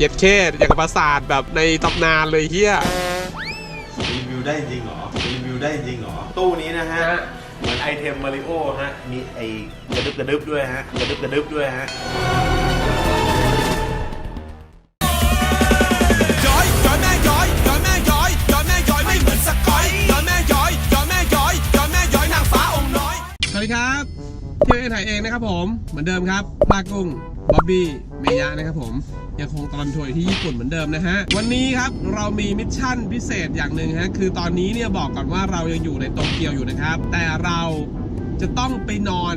เย็ดเคสอย่างกับปราสาทแบบในตำนานเลยเฮียรีวิวได้จริงเหรอ รีวิวได้จริงเหรอ ตู้นี้นะฮะ เหมือนไอเทมมาริโอฮะ มีไอกระดึบกระดึบด้วยฮะ กระดึบกระดึบด้วยฮะ ย้อยย้อยแม่ย้อยย้อยแม่ย้อยย้อยแม่ย้อยไม่เหมือนสกอยย้อยแม่ย้อยย้อยแม่ย้อยย้อยแม่ย้อยนางฟ้าองค์น้อย สวัสดีครับเที่ยวเองถ่ายเองนะครับผมเหมือนเดิมครับปลากุ้งบ๊อบบี้เมยะนะครับผมยังคงตลอดทัวร์อยที่ญี่ปุ่นเหมือนเดิมนะฮะ วันนี้ครับเรามีมิชชั่นพิเศษอย่างหนึ่งฮะคือตอนนี้เนี่ยบอกก่อนว่าเรายังอยู่ในโตเกียวอยู่นะครับ แต่เราจะต้องไปนอน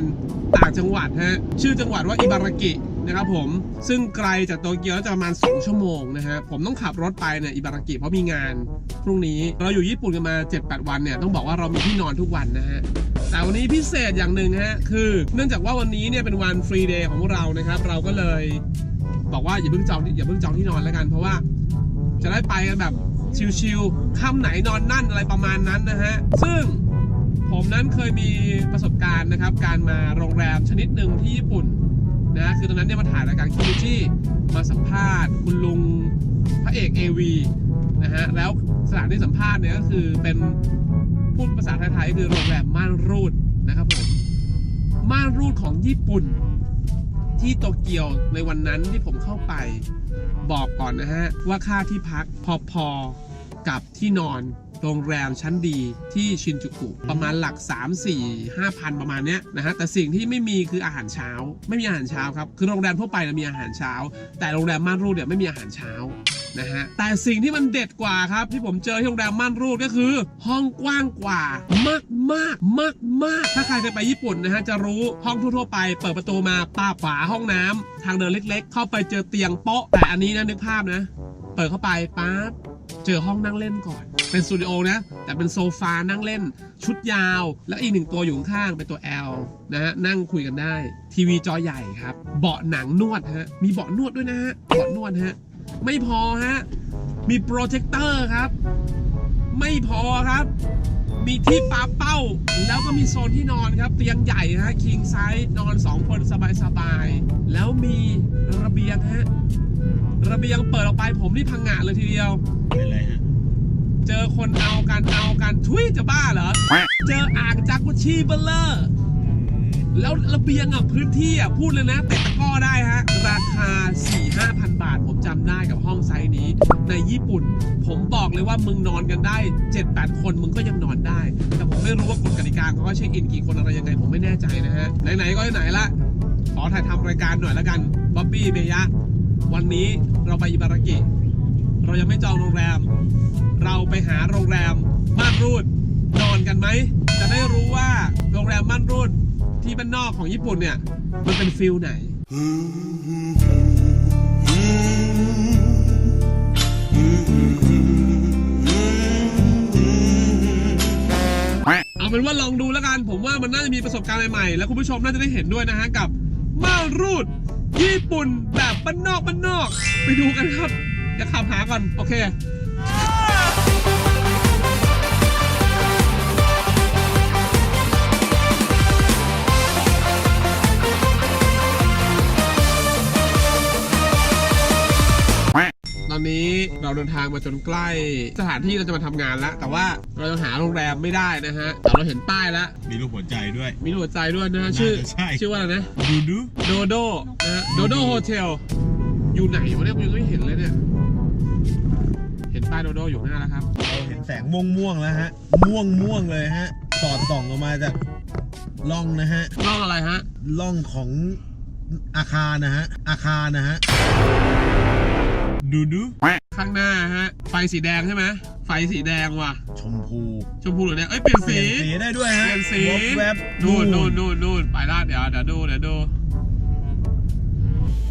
ต่างจังหวัดฮะชื่อจังหวัดว่าอิบารากินะครับผมซึ่งไกลจากโตเกียวจะประมาณ 2 ชั่วโมงนะฮะผมต้องขับรถไปเนี่ยอิบารากิเพราะมีงานพรุ่งนี้เราอยู่ญี่ปุ่นกันมา 7-8 วันเนี่ยต้องบอกว่าเรามีที่นอนทุกวันนะฮะ แต่วันนี้พิเศษอย่างหนึ่งฮะคือ เนื่องจากว่าวันนี้เนี่ยเป็นวันฟรีเดย์ของเรานะครับ เราก็เลยบอกว่าอย่าเพิ่งจองที่อย่าเพิ่งจองที่นอนแล้วกัน เพราะว่าจะได้ไปกันแบบชิลๆค่ำไหนนอนนั่นอะไรประมาณนั้นนะฮะซึ่งผมนั้นเคยมีประสบการณ์นะครับ การมาโรงแรมชนิดหนึ่งที่ญี่ปุ่นนะคือตอนนั้นเนี่ยมาถ่ายรายการคิวที่มาสัมภาษณ์ คุณลุงพระเอก AV นะฮะแล้วสถานที่สัมภาษณ์เนี่ยก็คือเป็น พูดภาษาไทยๆคือโรงแรมม่านรูดนะครับผมม่านรูดของญี่ปุ่น ที่โตเกียวในวันนั้นที่ผมเข้าไปบอกก่อนนะฮะ ว่าค่าที่พักพอๆกับที่นอนโรงแรมชั้นดีที่ชินจูกุ ประมาณหลัก 3 4 5พันประมาณเนี้ยนะฮะแต่สิ่งที่ไม่มีคืออาหารเช้า ไม่มีอาหารเช้าครับ คือโรงแรมทั่วไปนี่ยมีอาหารเช้า แต่โรงแรมม่านรูดเนี่ยไม่มีอาหารเช้า นะฮะ แต่สิ่งที่มันเด็ดกว่าครับ ที่ผมเจอที่โรงแรมม่านรูดก็คือ ห้องกว้างกว่ามากมากมากมากถ้าใครเคยไปญี่ปุ่นนะฮะจะรู้ห้องทั่วๆไป เปิดประตูมาป้าฝาห้องน้ำทางเดินเล็ก ๆ เข้าไปเจอเตียงโป๊ะแต่อันนี้นะนึกภาพนะ เปิดเข้าไปปั๊บเจอห้องนั่งเล่นก่อน เป็นสตูดิโอนะ แต่เป็นโซฟานั่งเล่น ชุดยาว แล้วอีกหนึ่งตัวอยู่ข้างเป็นตัว L นะฮะ นั่งคุยกันได้ ทีวีจอใหญ่ครับ เบาะหนังนวดฮะ มีเบาะนวดด้วยนะฮะ เบาะนวดฮะ ไม่พอฮะ มีโปรเจคเตอร์ครับ ไม่พอครับ มีที่ปาเป้า แล้วก็มีโซนที่นอนครับ เตียงใหญ่ฮะคิงไซส์นอน 2 คนสบายๆ แล้วมีระเบียงฮะ ระเบียงเปิดออกไปผมนี่พังงะเลยทีเดียว เป็นไรฮะ เจอคนเอากันเอากันทุยจะบ้าเหรอ เจออ่างจากกุชชี่เบลเลอร์ แล้วระเบียงอะพื้นที่อะพูดเลยนะเตะตะกร้อได้ฮะ ราคา 4 5พันบาท ผมจำได้กับห้องไซส์นี้ ในญี่ปุ่น ผมบอกเลยว่ามึงนอนกันได้ 7-8 คนมึงก็ยังนอนได้ แต่ผมไม่รู้ว่ากฎกติกาเขาว่าเช็คอินกี่คนอะไรยังไงผมไม่แน่ใจนะฮะ ไหนๆก็ไหนละขอถ่ายทำรายการหน่อยละกันบ๊อบบี้เมยะวันนี้เราไปอิบารากิเรายังไม่จองโรงแรม เราไปหาโรงแรมม่านรูดนอนกันไหมจะได้รู้ว่าโรงแรมม่านรูด ที่บ้านนอกของญี่ปุ่นเนี่ย มันเป็นฟิลไหน เอาเป็นว่าลองดูแล้วกัน ผมว่ามันน่าจะมีประสบการณ์ใหม่ๆ แล้วคุณผู้ชมน่าจะได้เห็นด้วยนะฮะกับ มารูด ญี่ปุ่นแบบบ้านนอกบ้านนอก ไปดูกันครับ จะขับหาก่อน โอเค อนนี้เราเดินทางมาจนใกล้สถานที่เราจะมาทำงานแล้ว แต่ว่าเรายังหาโรงแรมไม่ได้นะฮะแต่เราเห็นป้ายแล้ว มีรูปหัวใจด้วย มีหัวใจด้วยนะฮะชื่อ น่าจะใช่ ชื่อว่าอะไรนะดูดู โดโดนะฮะโดโดโฮเทลอยู่ไหนวะเนี่ยผมยังไม่เห็นเลยเนี่ย เห็นป้ายโดโดอยู่หน้าแล้วครับ เราเห็นแสงม่วงม่วงๆแล้วฮะ ม่วงม่วงๆเลยฮะ สอดส่องออกมาจากล่องนะฮะ ร่องอะไรฮะ ล่องของอาคารนะฮะ อาคารนะฮะ ดูดูข้างหน้าฮะ ไฟสีแดงใช่ไหมไฟสีแดงว่ะ ชมพู ชมพูหรือเนี่ยเอ้ยเปลี่ยนเปลี่สียนสีได้ด้วยฮะ เปลี่ยนสีวบแวบนู่นนู่นนู่นนู่นไปละเดี๋ยวเดี๋ยวดูเดี๋ยวดู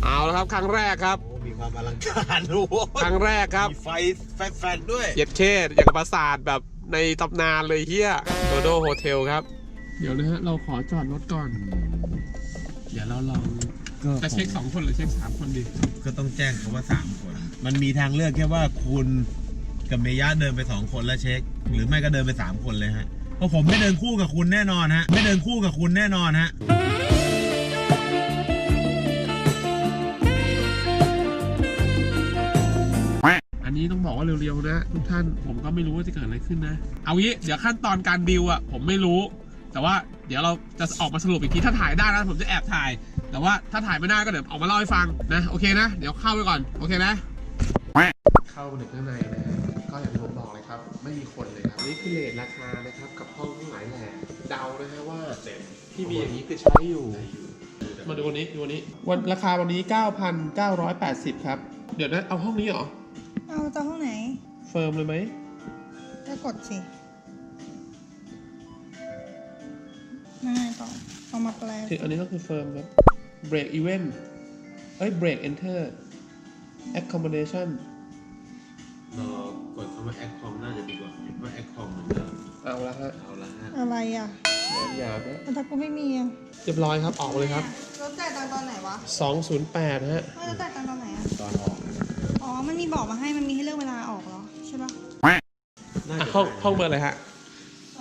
เอาแล้วครับครั้งแรกครับโอ้มีความอลังการด้วยครั้งแรกครับ มีไฟแฟดๆด้วย เย็ดเคสอย่างกับปราสาทแบบในตำนานเลยเฮียโดโดโฮเทลครับ เดี๋ยวนะฮะ เราขอจอดรถก่อน เดี๋ยวเราลองก็จะเช็คสองคนหรือเช็คสามคนดี ก็ต้องแจ้งเขาว่าสามคน มันมีทางเลือกแค่ว่าคุณกับเมย่าเดินไปสองคนแล้วเช็ค หรือไม่ก็เดินไปสามคนเลยฮะเพราะผมไม่เดินคู่กับคุณแน่นอนฮะไม่เดินคู่กับคุณแน่นอนฮะอันนี้ต้องบอกว่าเร็วๆนะทุกท่านผมก็ไม่รู้ว่าจะเกิดอะไรขึ้นนะ เอางี้เดี๋ยวขั้นตอนการดิวอะผมไม่รู้ แต่ว่าเดี๋ยวเราจะออกมาสรุปอีกทีถ้าถ่ายได้นะผมจะแอบถ่าย แต่ว่าถ้าถ่ายไม่ได้ก็เดี๋ยวออกมาเล่าให้ฟังนะโอเคนะ เดี๋ยวเข้าไปก่อนโอเคนะ เข้าไปถึงข้างในนะฮะก็อย่างที่ผมบอกเลยครับ ไม่มีคนเลยครับนี่คือเลทราคานะครับกับห้องทั้งหลายแหล่เดานะฮะว่าที่มีอย่างนี้คือใช้อยู่ มาดูวันนี้ดูวันนี้ วันราคาวันนี้ 9,980 ครับ เดี๋ยวนะเอาห้องนี้เหรอ เอาจะห้องไหน เฟิร์มเลยไหมก็กดสิง่ายต่อเอามาแปลคืออันนี้ก็คือเฟิร์มครับ break event เอ้ย break enter accommodation เรากดคำว่าแอคคอมน่าจะดีกว่าเพราะแอคคอมเหมือนเดิมเอาละฮะเอาละฮะอะไรอะหยาบๆนะแต่ถ้ากูไม่มีอะเรียบร้อยครับออกเลยครับ รถจ่ายตังค์ตอนไหนวะ208ฮะไม่รถจ่ายตังค์ตอนไหนอะ ตอนออกอ๋อ มันมีบอกมาให้ มันมีให้เลือกเวลาออกเหรอ ใช่ปะน่าอะจะห้องห้องเบอร์อะไรฮะ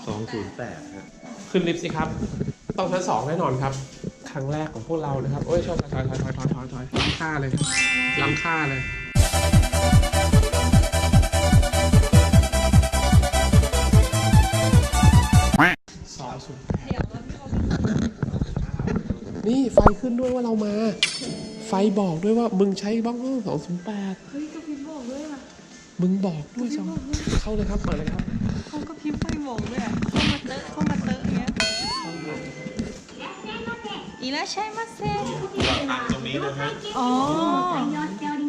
สองศูนย์แปดฮะขึ้นลิฟต์สิครับ ต้องชั้นสองแน่นอนครับค รั้งแรกของพวกเรานะครับ โอ้ยชอบถอยถอยถอยถอยถอยถอยล้ำค่าเลยล้ำค่าเลยสองศูนย์นี่ไฟขึ้นด้วยว่าเรามา ไฟบอกด้วยว่ามึงใช้บ้องสองศูนย์แปดเฮ้ยก็พิมพ์บอกด้วยอะมึงบอกด้วยสองเข้าเลยครับเปิดเลยครับเขาก็พิมพ์ไฟบอกด้วยอะเข้ามาเตอะเข้า อีแล้วใช่มาเซ่ตั้งตรงนี้นะฮะ อ๋อ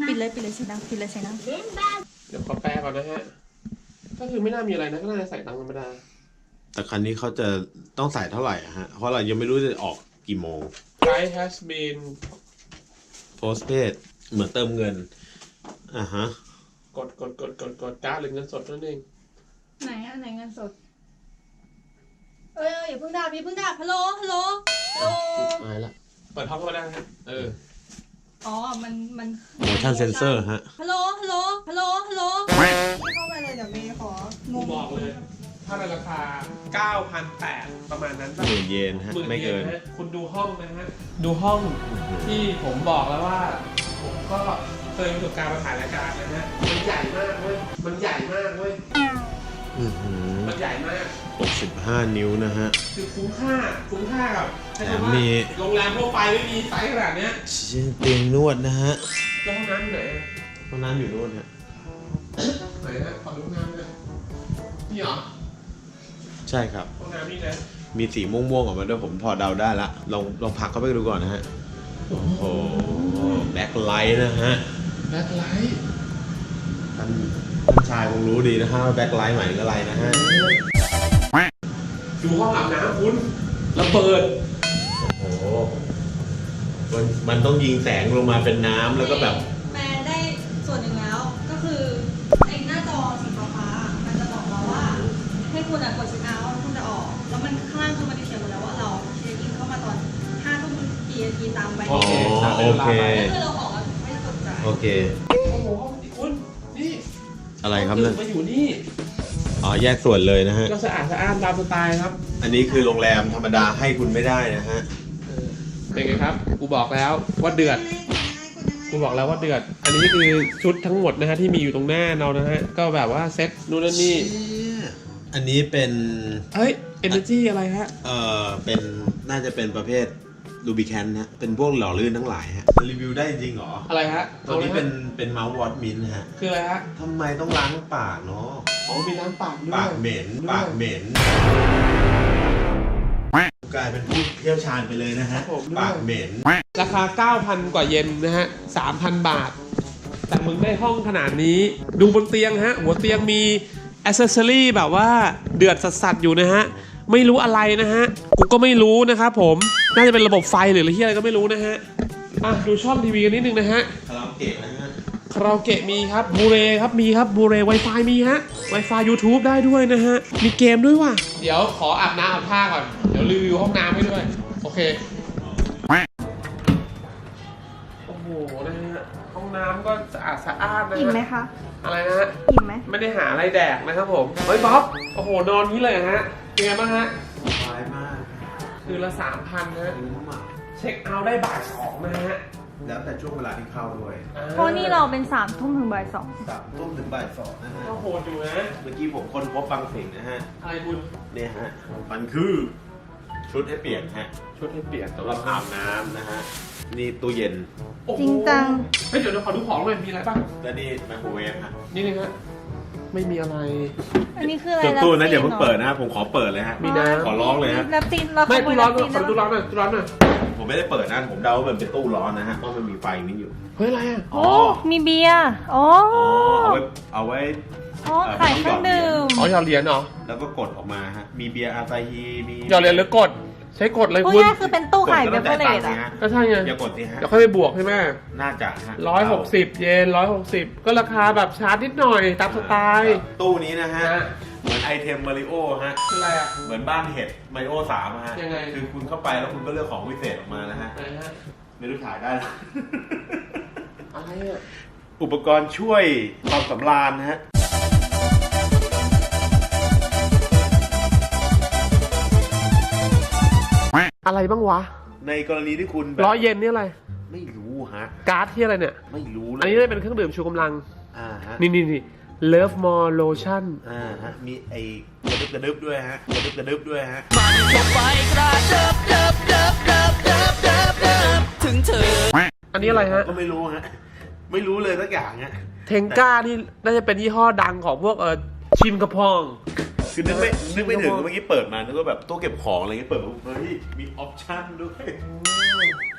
ปิดเลยปิดเลยเสียงดังปิดเลยเสียงดังเดี๋ยวขอแปลก่อนนะฮะ ก็คือไม่น่ามีอะไรนะ ก็น่าจะใส่ตังค์ธรรมดา แต่คันนี้เขาจะต้องใส่เท่าไหร่อะฮะ เพราะเรายังไม่รู้จะออกกี่โมง Price has been post paid เหมือนเติมเงิน อ่าฮะ กดกดกดกดกดการ์ดหรือเงินสดนั่นเอง ไหนอะไหนเงินสด เอ้ยอย่าเพิ่งด่าพี่าเพิ่งด่าฮัลโหลฮัลโหล ฮัลโหลมาละเปิดห้องเข้ามาได้ฮะเอออ๋อ มัน มัน motion sensor ฮะ ฮัลโหล ฮัลโหล ฮัลโหล ฮัลโหลไม่เข้าไปเลยเดี๋ยวเมย์ของกูงบอกเลย ถ้าในราคา 9,800 ประมาณนั้นหมื่นเยนฮะหมื่นไม่เกินยฮะคุณดูห้องนะฮะ ดูห้องที่ผมบอกแล้วว่า ผมก็เคยมีประสบการณ์มาถ่ายรายการนะฮะ มันใหญ่มากเว้ย มันใหญ่มากเว้ย อื้อหือมันใหญ่มาก 65 นิ้วนะฮะ คือคุ้มค่า คุ้มค่ากับใช้ แถมคำว่ามีโรงแรมทั่วไปไม่มีไซส์ขนาดเนี้ยเตียงนวดนะฮะแล้วห้องน้ำอยู่ไหนอะห้องน้ำอยู่นู่นฮะไหนฮะขอดูห้องน้ำเลยนี่เหรอใช่ครับ ห้องน้ำนี่นะมีสีม่วงๆออกมาด้วยผมพอเดาได้ละลองลองผลักเข้าไปดูก่อนนะฮะโอ้โหแบ็คไลท์นะฮะแบ็คไลท์ท่านท่านชายคงรู้ดีนะฮะว่าแบ็คไลท์หมายถึงอะไรนะฮะดูห้องอาบน้ำคุณแล้วเปิดโอ้โห มันมันต้องยิงแสงลงมาเป็นน้ำแล้วก็แบบแปลได้ส่วนหนึ่งแล้วก็คือไอ้หน้าจอสีฟ้าๆมันจะบอกเราว่า ให้คุณอะกดเช็คเอาท์แล้วคุณจะออก แล้วมันข้างล่างคือมันจะเขียนหมดแล้วว่าเราเช็คอินเข้ามาตอน5ทุ่มกี่นาทีตามไปอ๋อโอโอเคเค ก็คือเราออกแล้วไม่ได้กดจ่ายโอเค โอ้โหห้องนี้คุณนี่อะไรครับห้เนี่อยงมาอยู่นี่อ๋อแยกส่วนเลยนะฮะ ก็สะอาดสะอ้านตามสไตล์ครับ อันนี้คือโรงแรมธรรมดาให้คุณไม่ได้นะฮะ เออเป็นไงครับ กูบอกแล้วว่าเดือด กูบอกแล้วว่าเดือด อันนี้คือชุดทั้งหมดนะฮะที่มีอยู่ตรงหน้าเรานะฮะ ก็แบบว่าเซ็ตนู่นนั่นนี่ อันนี้เป็นเฮ้ย energy อะไรฮะ เอ่อเป็นน่าจะเป็นประเภทรูบิแคนนะเป็นพวกหล่อลื่นทั้งหลายฮะรีวิวได้จริงเหรออะไรฮะตัวนี้อาลยฮะเป็นเป็นเมาส์วอตมินฮะคืออะไรฮะทำไมต้องล้างปากเนาะอ๋อมีน้ำปากด้วยปากเหม็นด้วยปากเหม็น กลายเป็นผู้เที่ยวชาญไปเลยนะฮะผมด้วย ปากเหม็น ราคา 9,000 กว่าเยนนะฮะ 3,000 บาท แต่มึงได้ห้องขนาดนี้ ดูบนเตียงฮะ หัวเตียงมีอ c เซสซอรี่แบบว่าเดือดสัสๆอยู่นะฮะ ไม่รู้อะไรนะฮะ กูก็ไม่รู้นะครับผม น่าจะเป็นระบบไฟหรืออะไรที่อะไรก็ไม่รู้นะฮะ อะ ดูช่องทีวีกันนิดนึงนะฮะ คาราโอเกะนะฮะ คาราโอเกะมีครับบูเรครับมีครับบูเร Wi-Fi มีฮะ Wi-Fi YouTube ได้ด้วยนะฮะ มีเกมด้วยว่ะ เดี๋ยวขออาบน้ำอาบท่าก่อน เดี๋ยวรีวิวห้องน้ำให้ด้วย โอเค โอ้โหนะฮะ ห้องน้ำก็สะอาดสะอ้านนะอิ่มไหมฮะคะ อะไรนะฮะ อิ่มไหม ไม่ได้หาอะไรแดกนะครับผม เฮ้ยบ๊อบ โอ้โห นอนนี้เลยเหรอฮะเป็นไงบ้างฮะสบายมากคืนละสามพันนะฮะคุ้มอะเช็คเอาท์ได้บ่ายสองนะฮะ แล้วแต่ช่วงเวลาที่เข้าด้วยเพราะนี่เราเป็นสามทุ่มถึงบ่ายสองสามทุ่มถึงบ่ายสองนะฮะก็โหดอยู่นะ เมื่อกี้ผมค้นพบบางสิ่งนะฮะ อะไรคุณ เนี่ยฮะ มันคือชุดให้เปลี่ยนฮะ ชุดให้เปลี่ยนสำหรับอาบน้ำนะฮะ นี่ตู้เย็นโอ้โหจริงจัง เฮ้ยเดี๋ยวเราขอดูของหน่อยมีอะไรบ้างและนี่ไมโครเวฟฮะนี่นึงฮะ ไม่มีอะไร อันนี้คืออะไรส่วนตู้นั้นอย่ารับเพิ่งเปิดนะฮะผมขอเปิดเลยฮะ มีน้ำ ขอร้องเลยฮะ รับจีนเราไม่ขโมตู้ยร้อนรับจีนขอดูตู้ร้อนหน่อยตู้ร้อนหน่อยผมไม่ได้เปิดนะผมเดาว่ามันเป็นตู้ร้อนนะฮะเพราะมันมีไฟนี้อยู่เฮ้ยอะไรอะโอ้มีเบียร์โอ้อ๋อเอาไว้เอาไว้ โอ้ขายเครื่องดื่มอ๋อหยอดเหรียญเหรอแล้วก็กดออกมาฮะมีเบียร์อาซาฮีมีหยอดเหรียญหรือกด ใช้กดเลยพูดคุณ ง่ายๆคือเป็นตู้ขายกเบดก็เวต้อองร์เลจ่ายตังค์สิดอะฮะก็ใช่ไง อย่ากดสิฮะ เดี๋ยวค่อยไปบวกใช่ไหมน่าจะฮะร้อยหกสิบเยนร้อยหกสิบก็ราคาแบบชาร์จนิดหน่อยตามสไตล์ตู้นี้นะฮะฮะเหมือนไอเทมมาริโอฮะ คืออะไรอะ เหมือนบ้านเห็ดมาริโอสามฮะ ยังไง คือคุณเข้าไปแล้วคุณก็เลือกของวิเศษออกมานะฮะไหนฮะไม่รู้ถ่ายได้หรอ อะไรอะ อุปกรณ์ช่วยความสำราญนะฮะ อะไรบ้างวะ ในกรณีที่คุณแบบร้อยเยนนี่อะไร ไม่รู้ฮะ การ์ดที่อะไรเนี่ย ไม่รู้เลยอันนี้ได้เป็นเครื่องดื่มชูกำลัง อ่าฮะนี่นี่นี่ Love More Lotion อ่าฮะ มีไอ้กระดึบกระดึบด้วยฮะกระดึบกระดึบด้วยฮะ มันจะไปกระเดิบเดิบเดิบเดิบเดิบเดิบเดิบถึงเธอ อันนี้อะไรฮะ ก็ไม่รู้ฮะ ไม่รู้เลยสักอย่างฮะ เทงก้านี่น่าจะเป็นยี่ห้อดังของพวกเออชิมกระพอง คือนึกไม่นึกไม่ถึงเมื่อกี้เปิดมานึกว่าแบบตู้เก็บของอะไรเงี้ยเปิดมาเฮ้ยมีออปชั่นด้วย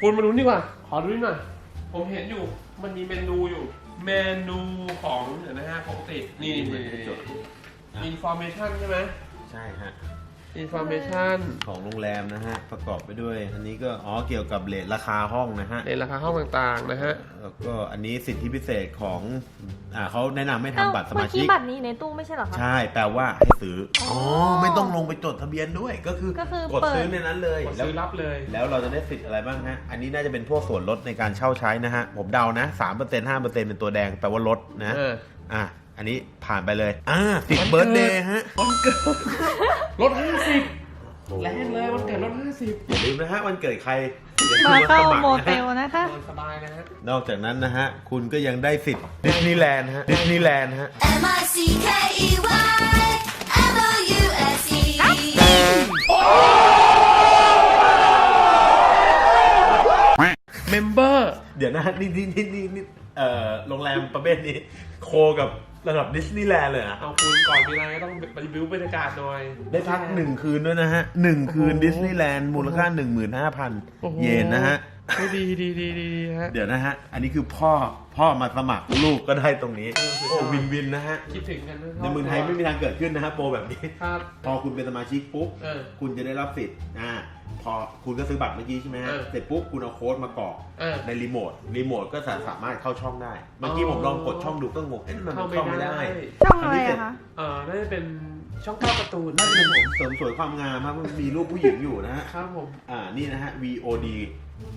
คุณมาดูนี่ดีกว่า ขอดูนี่หน่อย ผมเห็นอยู่ มันมีเมนูอยู่ เมนูของเดี๋ยวนะฮะปกติ นี่นี่นี่อินฟอร์เมชันใช่ไหม ใช่ฮะ อินฟอร์เมชันของโรงแรมนะฮะ ประกอบไปด้วย อันนี้ก็อ๋อเกี่ยวกับเลทราคาห้องนะฮะในราคาห้องต่างๆนะฮะ แล้วก็อันนี้สิทธิพิเศษของอ่าเขาแนะนำให้เอ้าทำบัตรสเมื่มาอชิกี้กบัตรนี้ในตู้ไม่ใช่เหรอคะ ใช่แปลว่าให้ซื้ออ๋อไม่ต้องลงไปจดทะเบียนด้วยก็คือก็คือกดเปิด ซื้อในนั้นเลยกดแล้วซื้อรับเลยแล้วเราจะได้สิทธิ์อะไรบ้างฮะ อันนี้น่าจะเป็นพวกส่วนลดในการเช่าใช้นะฮะ ผมเดานะสามเปอร์เซ็นต์ห้าเปอร์เซ็นต์เป็นตัวแดงแปลว่าลดนะ เอออะ อันนี้ผ่านไปเลย อ่าสิทวันธิ์เกิเบิดร์ดเดย์ฮะ วันเกิดลดห้าสิบแรงเลยวันเกิดลดห้าสิบอย่าลืมนะฮะวันเกิดใครอย่มาลืเข้าสครโมนะเตฮะ ลนะคะ นอนสบายนะฮะ นอกจากนั้นนะฮะ คุณก็ยังได้สิทธิ์ดิสนีย์แลนด์ฮะดิสนีย์แลนด์ฮะ M I C K E Y M O U S E. เมมเบอร์ เดี๋ยวนะนี่นี่นี่นี่นี่เอ่อโรงแรมประเภทนี้ โคกับระดับดิสนีย์แลนด์เลยเหรอะเอาคุณก่อนมีอะไรก็ต้องไปบิวบรรยากาศหน่อย ได้พักหนึ่งคืนด้วยนะฮะหนึ่งคืนดิสนีย์แลนด์มูลค่า15,000โอ้โห เยนนะฮะโอ้ดีดีดีดีดีฮะ เดี๋ยวนะฮะ อันนี้คือพ่อพ่อมาสมัครลูกก็ได้ตรงนี้เออสุดยอดโอ้วินวินนะฮะ คิดถึงกันนะในเมืองไทยไม่มีทางเกิดขึ้นนะฮะโปรแบบนี้ ครับ พอคุณเป็นสมาชิกปุ๊บ เออ คุณจะได้รับสิทธิ์อ่า พอคุณก็ซื้อบัตรเมื่อกี้ใช่ไหมฮะเออเสร็จปุ๊บคุณเอาโค้ดมากรอกเออในรีโมทรีโมทก็สาสามารถเข้าช่องได้ เมื่อกี้อ๋อผมลองกดช่องดูก็งงเอ๊ะมันเข้าเข้าไม่ไม่ได้ได้ช่องอะไรอะคะเออน่าจะเป็นช่องเก้าการ์ตูนน่าจะเป็นผมเสริมสวยความงามครับมันมีรูปผู้หญิงอยู่นะฮะ ครับผม อ่า นี่นะฮะ VOD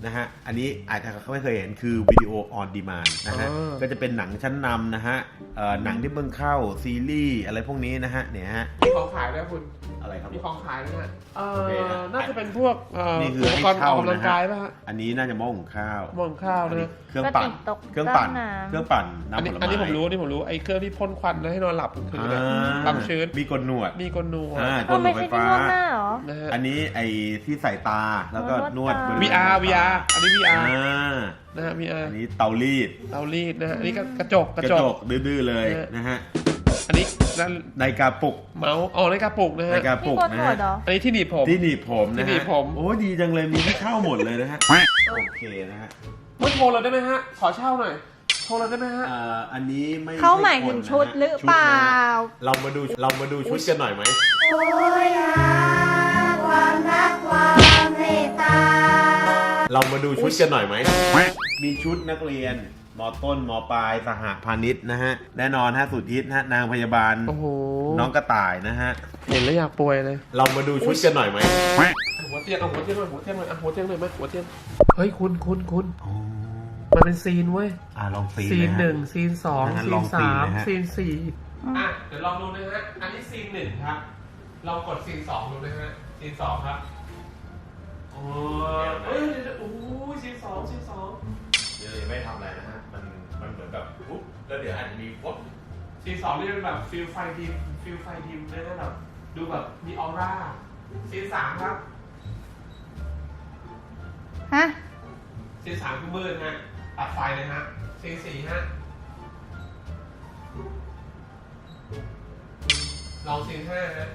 นะฮะ อันนี้อาจจะเขาไม่เคยเห็นคือวิดีโอออนดีมานนะฮะอ่าก็จะเป็นหนังชั้นนำนะฮะเอ่อหนังที่เพิ่งเข้าซีรีส์อะไรพวกนี้นะฮะ เนี่ยฮะมีของขายด้วยคุณ อะไรครับ มีของขายด้วยฮะเอโอเคอฮะน่าจะเป็นพวกเอ่อนี่คืออุปให้กรณ์อเช่าอกกำลังนะฮะ กายป่ะฮะอันนี้น่าจะหม้อหุงข้าวหมองข้าวอันนี้นะเครื่องปั่น กระติกตกเครื่องปั่นน้ำ เครื่องปั่นอันน้ำผนี้ลอันไม้นี้ผมรู้นี่ผมรู้ไอ้เครื่องที่พ่นควันแล้วให้นอนหลับกลางคืนอ่นะาความชื้น มีกลหนวดมีกลนัวอ่าก็ไม่ใช่ที่นวดหน้าเหรอ นะฮะ อันนี้ไอ้ที่ใส่ตาแล้วก็นวดนวดตาบริเวณ VR VR อันนี้ VR อ่านะฮะ VR อันนี้เตารีดเตารีดนะฮะอันนี้ก็กระจกกกระระจจก กดื้อๆเลยเออนะฮะ อันนี้นั่นนาฬิกาปลุกเมาส์อ๋อนาฬิกาปลุกนะนาฮะฬิกาปลุกนี่โกนนะหนวฮะดเหรอ อันนี้ที่หนีบผม ที่หนีบผมนะที่หนีฮะบผม โอ้ดีจังเลยมีที่เข้าหมดเลยนะฮะโอเคนะฮะไม่โทรเราได้ไหมฮะ ขอเช่าหน่อย โทรเราได้ไหมฮะ อ่าอันนี้ไม่เขาหมายถึงใคนนะฮะชุดหรือเปล่าชุดนะฮะเรามาดูเรามาดูชุดกันหน่อยไหม โอยหาความรักความเมตตา เรามาดูชุดกันหน่อยไหม มีชุดนักเรียน มต้นมปลายสหพาณิชย์นะฮะ แน่นอนฮะสุดทิศนะฮะนางพยาบาล โอ้โห น้องกระต่ายนะฮะ เห็นแล้วอยากป่วยเลย เรามาดูชุดกันหน่อยไหมหัวเตียงเอาหัวเตียงหน่อยหัวเตียงหน่อยอะหัวเตียงหน่อยไหมหัวเตียง เฮ้ยคุณคุณคุณมันเป็นซีนเว้ย อ่าลองซีซีนนะฮะหนึ่งซีนสองงั้นซีลอนงซีนสามนะฮะซีนสี่อะเดี๋ยวลองดูนะฮะ อันนี้ซีนหนึ่งครับลองกดซีนสองดูนะฮะ ซีนสองครับโอ้ยเอ้ยเดี๋ยวๆโอ้ยซีนสองซีนสองเดี๋ยวยังไม่ทำอะไรนะฮะ แบบปุ๊บแล้วเดี๋ยวอาจจะมีปุ๊บซีนสองนี่เป็นแบบฟิลไฟทีมฟิลไฟทีมเลยนะแบบดูแบบมีออร่าซีนสามครับฮะซีนสามคือมืดฮะตัดไฟเลยฮะซีนสี่ฮะลองซีนห้าฮะ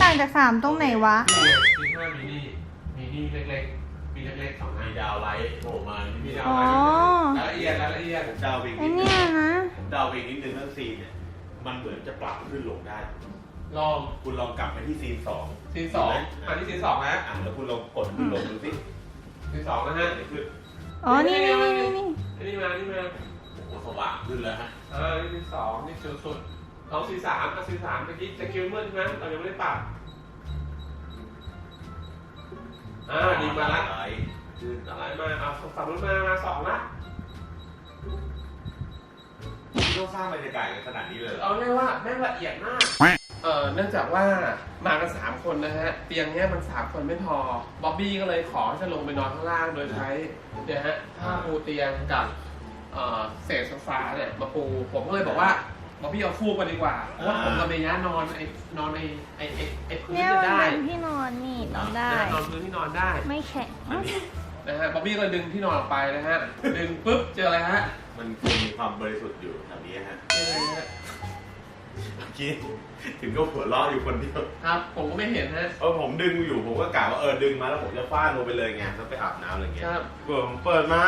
ต่างจากสามตรงไหนวะนี่ซีนห้ามีนี่มีนี่เล็กๆมี เล็กๆสองอัมีนดาวไลท์โผล่มานิดมีเดียดาววไลท์รายละเอียดรายละเอียดผมดาวเวงไอนิดนึเนี่งยนะผมดาวเวงนิดนึงเรื่องซีนเนี่ยมันเหมือนจะปรับขึ้นลงได้ ลองคุณลองกลับไปที่ซีนสองซีนสองอันนี้ซีนสองนะอะแล้วคุณลองกดขึ้นลงดูสิซีนสองนะฮะอันนี้คืออ๋อนี่นี่นี่นี่อันนี้มาอันนี้มาโอ้โหสว่างขึ้นแล้วฮะอ่านี่ซีนสองนี่สุดสุดลองซีนสามอะซีนสามเมื่อกี้จะคิวมืดใช่ไหมเรายังไม่ได้ปรับ อ่าดีมาละไลท์ขึ้นอะไรมาเอาฝั่งนู้นมามาสองละต้องสร้างบรรยากาศกันขนาดนี้เลยเหรอเอาเรียกว่าแม่งละเอียดมาก เอ่อเนื่องจากว่ามากันสามคนนะฮะ เตียงเนี้ยมันสามคนไม่พอ บ๊อบบี้ก็เลยขอให้จะลงไปนอนข้างล่างโดยใช้เนี่ยฮะผ้าปูเตียงกับเอ่อเศษโซฟาเนี่ยมาปู ผมก็เลยบอกว่า บ๊อบบี้เอาฟูกมาดีกว่าเพราะว่าผมกับเมย่านอนไอ้นอนไอ้ไอ้ไอ้ไอ้พื้นเนี่ยจะมันได้เป็นที่นอนนี่นอนได้นะฮะนอนพื้นที่นอนได้ไม่แข็งอันนี้นะฮะบ๊อบบี้ก็เลยดึงที่นอนออกไปนะฮะดึงปุ๊บเจออะไรฮะมันคือมีความบริสุทธิ์อยู่แถวนี้ฮะเจออะไรฮะเมื่อกี้ถึงก็หัวเราะอยู่คนเดียวครับ ผมก็ไม่เห็นฮะ เออผมดึงอยู่ผมก็กะว่าเออดึงมาแล้วผมจะฟาดลงไปเลยไงแล้วไปอาบน้ำอะไรเงี้ยครับ เปิดผมเปิดมา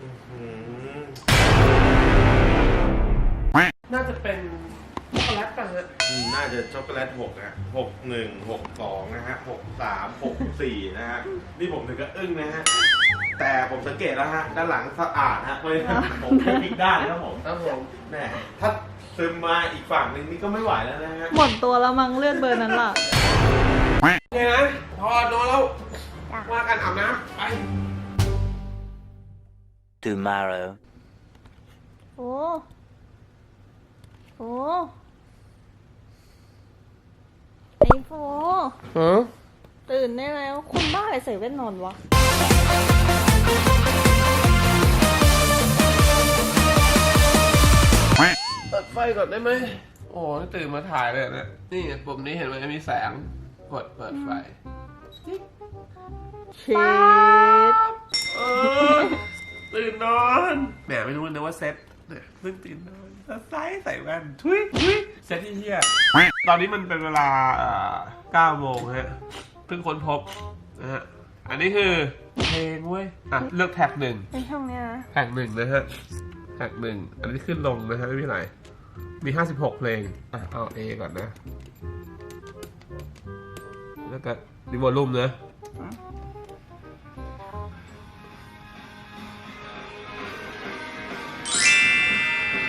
อื้อหือ น่าจะเป็นช็อกโกแลตป่ะฮะอืมน่าจะช็อกโกแลตหกนะหกหนึ่งหกสองนะฮะหกสามหกสี่นะฮะ นี่ผมถึงก็อึ้งนะฮะ แต่ผมสังเกตแล้วฮะ ด้านหลังสะอาดฮะเพราะฉะนั้นผมแค่พลิกด้านนะครับผมครับผมแหม่ถ้าซึมมาอีกฝั่งหนึ่งนี่ก็ไม่ไหวแล้วนะฮะ หมดตัวแล้วมั้งเลือดเบอร์นั้นล่ะ โอเคนะพอนอนแล้วจ้ะว่ากันอาบน้ำไป tomorrow. โอ้ โอ้ไอโฟหือตื่นได้แล้ว คุณบ้าอะไรใส่แว่นนอนวะเปิดไฟก่อนได้ไหม โอ้ยตื่นมาถ่ายเลยนะ นี่ปุ่มนี้เห็นไหมมีแสง กดเปิดไฟเช็ดเออตื่นนอน แหมไม่รู้เลยว่าเซ็ตเนี่ยเพิ่งตื่นนอน แล้วใส่ใส่แว่นทุยทุยเซ็ตที่เฮียตอนนี้มันเป็นเวลาเอ่อ9โมงฮะเพิ่งค้นพบนะฮะอันนี้คือเพลงเว้ยอะเลือกแท็กหนึ่งในช่องเนี้ยนะแท็กหนึ่งนะฮะแท็กหนึ่งอันนี้ขึ้นลงนะฮะไม่มีไรมีห้าสิบหกเพลงอะเอา A ก่อนนะ แล้วก็ดิวอลลุ่มนะ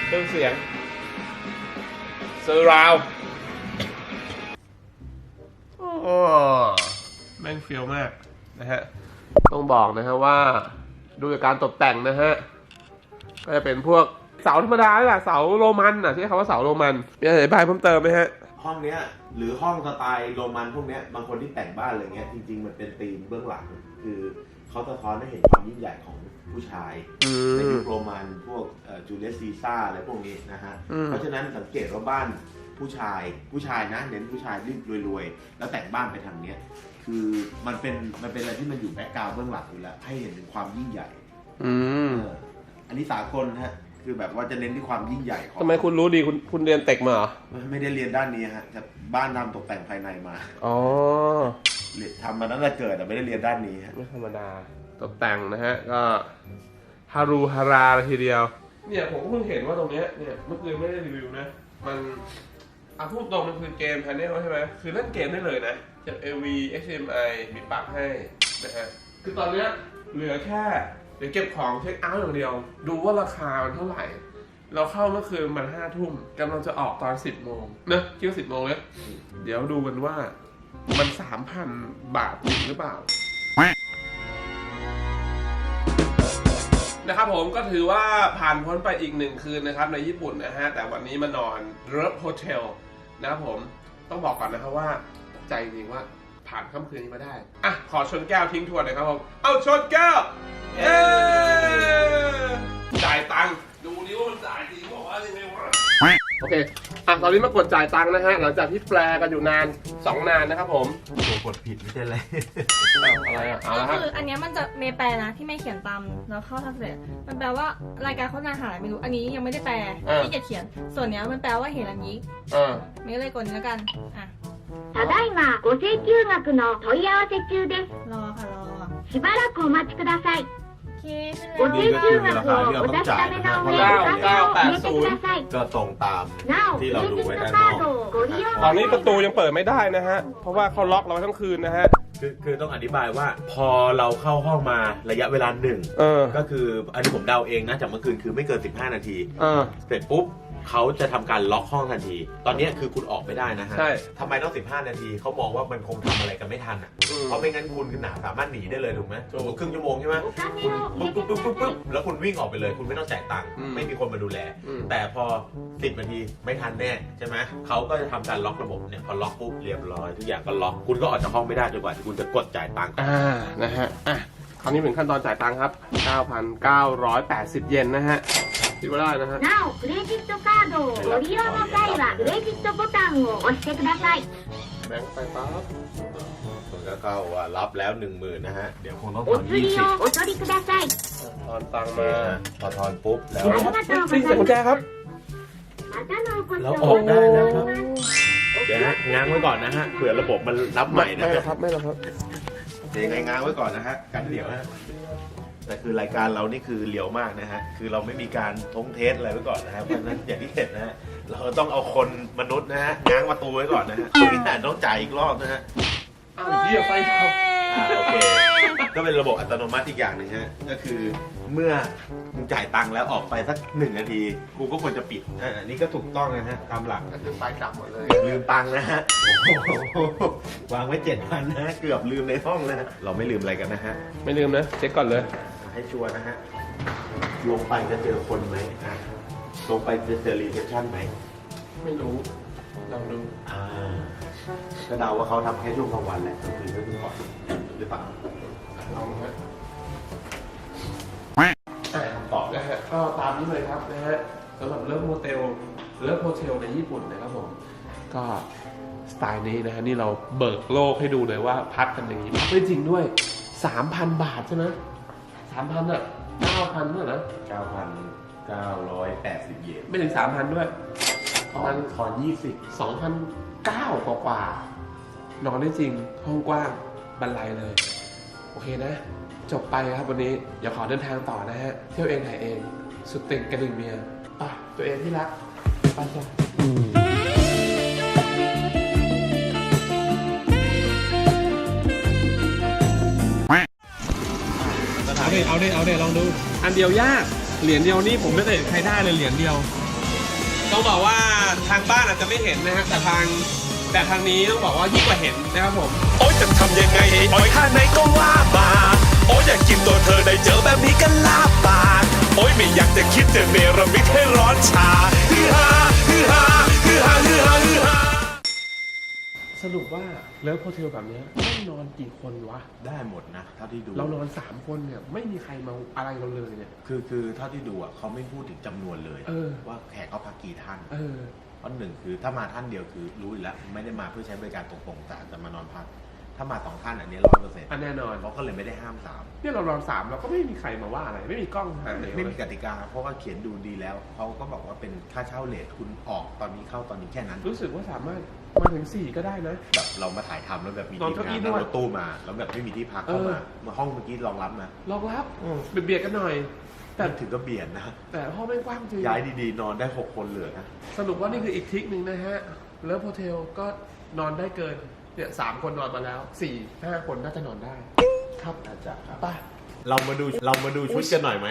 เครื่องเสียงเซอร์ราวโอ้แม่งเฟียวมากนะฮะ ต้องบอกนะฮะว่าดูจากการตกแต่งนะฮะ ก็จะเป็นพวกเสาธรรมดาแหละเสาโรมันอะใช้คำว่าเสาโรมันมีอะไรอธิบายเพิ่มเติมไหมฮะ ห้องเนี้ยหรือห้องสไตล์โรมันพวกเนี้ยบางคนที่แต่งบ้านอะไรเงี้ยจริงๆ มันเป็นธีมเบื้องหลัง คือเขาสะท้อนให้เห็นความยิ่งใหญ่ของ ผู้ชายอืในมยุคโรมันพวกจูเลียสซีซ่าร์อะไรพวกนี้นะฮะอืมเพราะฉะนั้นสังเกตว่าบ้านผู้ชายผู้ชายนะเน้นผู้ชายรีบรวยๆ แล้วแต่งบ้านไปทางเนี้ย คือมันเป็นมันเป็นอะไรที่มันอยู่แบ็กกราวด์เบื้องหลังอยู่แล้ว ให้เห็นถึงความยิ่งใหญ่ อืมเอออันนี้สากลนะฮะคือแบบว่าจะเน้นที่ความยิ่งใหญ่ของทำไมคุณรู้ดีคุณคุณเรียนเต็กมาเหรอไม่ได้เรียนด้านนี้ฮะแต่บ้านทำตกแต่งภายในมาอ๋อเรียนทำมาตั้งแต่เกิดแต่ไม่ได้เรียนด้านนี้ฮะไม่ธรรมดา ตกแต่งนะฮะ ก็ฮารูฮาราเลยทีเดียว เนี่ยผมก็เพิ่งเห็นว่าตรงเนี้ยเนี่ยเมื่อคืนไม่ได้รีวิวนะ มันอะพูดตรงมันคือเกมแพนเนลใช่ไหมคือเล่นเกมได้เลยนะจาก AV HDMI มีปลั๊กให้นะฮะ คือตอนเนี้ยเหลือแค่เดี๋ยวเก็บของเช็คเอาท์อย่างเดียว ดูว่าราคามันเท่าไหร่ เราเข้าเมื่อคืนมันห้าทุ่มกำลังจะออกตอนสิบโมงเนะคิดว่าสิบโมงเลยเดี๋ยวดูกันว่ามันสามพันบาทจริงหรือเปล่า นะครับผมก็ถือว่าผ่านพ้นไปอีกหนึ่งคืนนะครับในญี่ปุ่นนะฮะ แต่วันนี้มานอนเริฟโฮเทลนะครับผมต้องบอกก่อนนะครับว่าตกใจจริงว่าผ่านค่ำคืนนี้มาได้ อะ ขอชนแก้วทิ้งทวนหน่อยครับผม เอาชนแก้ว เย้จ่ายตังค์ โอเค อ่ะ ตอนนี้มากดจ่ายตังค์นะฮะ หลังจากที่แปลกันอยู่นาน 2 นานนะครับผม ตัวกดผิดไม่ใช่อะไร อ้าวอะไรอ่ะ เอา ก็ ละครับ คืออันเนี้ยมันจะเมย์แปลนะที่ไม่เขียนตามแล้วเข้าทับเสร็จมันแปลว่ารายการโฆษณาหาอะไรไม่รู้อันนี้ยังไม่ได้แปลที่จะเขียน ส่วนเนี้ยมันแปลว่าเห็นอันนี้ เออ เมย์ก็เลยกดนี้แล้วกันอ่ะ ただいまご請求額の問い合わせ中です。 รอค่ะรอ しばらくお待ちください。 อันนี้ก็คือราคาที่เราต้องจ่ายนะฮะเราะเก้าเก้าแปดศูนย์ก็ตรงตามที่เราดูไว้ด้านนอกตอนนี้ประตูยังเปิดไม่ได้นะฮะ เพราะว่าเขาล็อกเราไว้ทั้งคืนนะฮะ คือคือต้องอธิบายว่าพอเราเข้าห้องมาระยะเวลาหนึ่งก็คืออันนี้ผมเดาเองนะจากเมื่อคืนคือไม่เกิน 15 นาทีเสร็จปุ๊บ เขาจะทำการล็อกห้องทันที ตอนนี้คือคุณออกไม่ได้นะฮะใช่ ทำไมต้อง 15 นาทีเขามองว่ามันคงทำอะไรกันไม่ทันอะ เพราะไม่งั้นคุณหนาสามารถหนีได้เลยถูกไหมถูกครึ่งชั่วโมงใช่ไหมคุณปุ๊บปุ๊บปุ๊บปุ๊บแล้วคุณวิ่งออกไปเลย คุณไม่ต้องจ่ายตังค์ไม่มีคนมาดูแลแต่พอ 10 นาทีไม่ทันแน่ใช่ไหมเขาก็จะทำการล็อกระบบเนี่ยพอล็อกปุ๊บเรียบร้อยทุกอย่างก็ล็อกคุณก็ออกจากห้องไม่ได้จนกว่าคุณจะกดจ่ายตังค์ อ่า นะฮะ อะ คราวนี้เป็นขั้นตอนจ่ายตังค์ครับ 9,980 เยนนะฮะ คิดว่าได้นะฮะ なお、クレジットカードをご利用の際は、クレジットボタンを押してください。 แบงค์ไปปั๊บ ผมก็เข้าว่ารับแล้วหนึ่งหมื่นนะฮะ เดี๋ยวคงต้องท お อน 釣 ยี่ り สิบ をお取りください。 ตอนตังค์มา พอทอนปุ๊บแล้ว ありがとうござ นี่ い เสียงกุญ ま แจ す。 ครับ またのお越し แล้ว を ออกได้แล้วครับ お เดี๋ยวฮะง้างไว้ก่อนนะฮะเผื่อระบบมันรับใหม่นะ ไม่หร ฮะ อกครับ ไม่หรอกครับ เดี๋ยวยังไงง้างไว้ก่อนนะฮะ กันเดี๋ยวฮะ แต่คือรายการเรานี่คือเหลียวมากนะฮะ คือเราไม่มีการทงเทสอะไรไว้ก่อนนะฮะเพราะฉะนั้นอย่างที่เห็นนะฮะ เราต้องเอาคนมนุษย์นะฮะง้างประตูไว้ก่อนนะฮะไม่แต่ต้องจ่ายอีกรอบนะฮะอ้าวเฮียไฟครับอ่าโอเค ก็เป็นระบบอัตโนมัติอีกอย่างหนึงฮะ ก็คือเมื่อมึงจ่ายตังค์แล้วออกไปสักหนึ่งนาที กูก็ควรจะปิด อ่าอันนี้ก็ถูกต้องนะฮะ ตามหลัก ก็คือไฟดับหมดเลยอย่าลืมตังค์นะฮะ โอ้โหวางไว้เจ็ดพันนะฮะ เกือบลืมในห้องนะฮะเราไม่ลืมอะไรกันนะฮะ ไม่ลืมนะ เช็คก่อนเลย ให้ชัวร์นะฮะ ลงไปจะเจอคนไหมอะลงไปจะเจอรีเซพชันไหม ไม่รู้ลองดูอ่าก็เดาว่าเขาทำแค่ช่วงกลางวันแหละกลางคืนก็คือก่อนหรือเปล่าลองนะฮะอะคำตอบนะฮะก็ตามนี้เลยครับนะฮะสำหรับเลิฟโฮเทลเลิฟโฮเทลในญี่ปุ่นนะครับผม ก็สไตล์นี้นะฮะนี่เราเบิกโลกให้ดูเลยว่าพักกันอย่างนี้พักได้จริงด้วย 3,000 บาทใช่ไหม 3,000อะ9,000ด้วยนะ9,980 เยนไม่ถึง3,000ด้วยประมาณถอน20 2,009กว่ากว่าๆนอนได้จริง ห้องกว้างบรรลัยเลย โอเคนะ จบไปครับวันนี้อย่าขอเดินทางต่อนะฮะ เที่ยวเองถ่ายเอง สุดติ่งกระดิ่งเมียป่ะ ตัวเองที่รัก ไปจ้ะ ดิเอาดิเอาดิลองดู อันเดียวยากเหรียญเดียวนี่ผมไม่เคยเห็นใครได้เลยเหรียญเดียวต้องบอกว่าทางบ้านอาจจะไม่เห็นนะฮะแต่ทางแต่ทางนี้ต้องบอกว่ายิ่งกว่าเห็นนะครับผม โอ๊ยจะทำยังไงให้อ่อยข้างในก็ว่ามาโอ๊ยอยากกินตัวเธอได้เจอแบบนี้ก็ลาบปากโอ๊ยไม่อยากจะคิดจะเนรมิตให้ร้อนชาฮือฮาฮือฮาฮือฮาฮือฮาฮือฮา สรุปว่าเลิฟโฮเทลแบบเนี้ยต้องนอนกี่คนวะ ได้หมดนะเท่าที่ดู เรานอนสามคนเนี่ยไม่มีใครมาอะไรเราเลยเนี่ย คือคือเท่าที่ดูอะเขาไม่พูดถึงจำนวนเลย เออ ว่าแขกเขาพักกี่ท่านเออ เพราะหนึ่งคือถ้ามาท่านเดียวคือรู้อยู่แล้ว ไม่ได้มาเพื่อใช้บริการตรงๆแต่จะมานอนพัก ถ้ามาสองท่านอันนี้ร้อยเปอร์เซ็นต์อันแน่นอนเขาก็เลยไม่ได้ห้ามสามเนี่ยเรานอนสามเราก็ไม่มีใครมาว่าอะไร ไม่มีกล้องถ่ายเลยไม่มีกติกา เพราะว่าเขียนดูดีแล้วเขาก็บอกว่าเป็นค่าเช่าเลทคุณออกตอนนี้เข้าตอนนี้แค่นั้น รู้สึกว่าสามารถมาถึงสี่ก็ได้นะแบบเรามาถ่ายทำแล้วแบบมีนอนทีมเก้าอี้งานด้นั่วงยรถตู้มา แล้วแบบไม่มีที่พักเข้าเออมามาห้องเมื่อกี้รองรับนะรองรับเบียดๆกันหน่อยแต่ถึงก็เบียดนะ แต่ห้องไม่กว้างจริงย้ายดีๆ นอนได้หกคนเหลือนะสรุปว่านี่คืออีกทริคหนึ่งนะฮะเลิฟโฮเทลก็นอนได้เกิน เนี่ยสามคนนอนมาแล้วสี่ห้าคนน่าจะนอนได้ ครับน่าจะครับ ไป้าเรามาดูเรามาดูชุดกันหน่อยไหม